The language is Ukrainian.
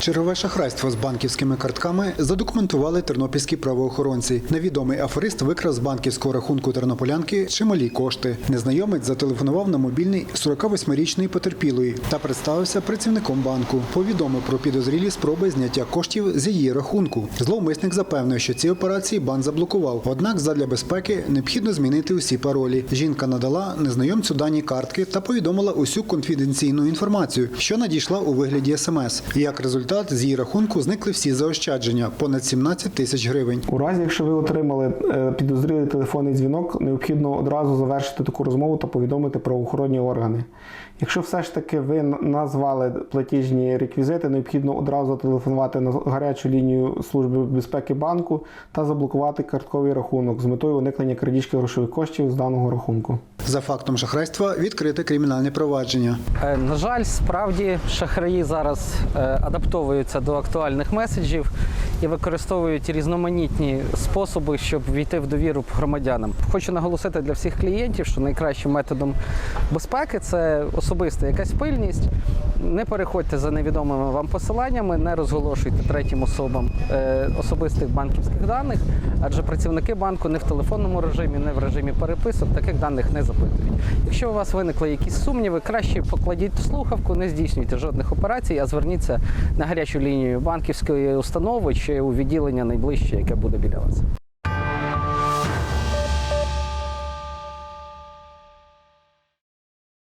Чергове шахрайство з банківськими картками задокументували тернопільські правоохоронці. Невідомий аферист викрав з банківського рахунку тернополянки чималі кошти. Незнайомець зателефонував на мобільний 48-річної потерпілої та представився працівником банку. Повідомив про підозрілі спроби зняття коштів з її рахунку. Зловмисник запевнив, що ці операції банк заблокував. Однак, задля безпеки необхідно змінити усі паролі. Жінка надала незнайомцю дані картки та повідомила усю конфіденційну інформацію, що надійшла у вигляді смс. Як результат, з її рахунку зникли всі заощадження понад 17 тисяч гривень. У разі, якщо ви отримали е, підозрілий телефонний дзвінок, необхідно одразу завершити таку розмову та повідомити правоохоронні органи. Якщо все ж таки ви назвали платіжні реквізити, необхідно одразу зателефонувати на гарячу лінію Служби безпеки банку та заблокувати картковий рахунок з метою уникнення крадіжки грошових коштів з даного рахунку. За фактом шахрайства відкрите кримінальне провадження. Е, На жаль, справді шахраї зараз е, адаптовуються до актуальних меседжів і використовують різноманітні способи, щоб війти в довіру громадянам. Хочу наголосити для всіх клієнтів, що найкращим методом безпеки це особиста якась пильність. Не переходьте за невідомими вам посиланнями, не розголошуйте третім особам е, особистих банківських даних, адже працівники банку не в телефонному режимі, не в режимі переписок таких даних не запитують. Якщо у вас виникли якісь сумніви, краще покладіть слухавку, не здійснюйте жодних операцій, а зверніться на гарячу лінію банківської установи чи у відділення найближче, яке буде біля вас.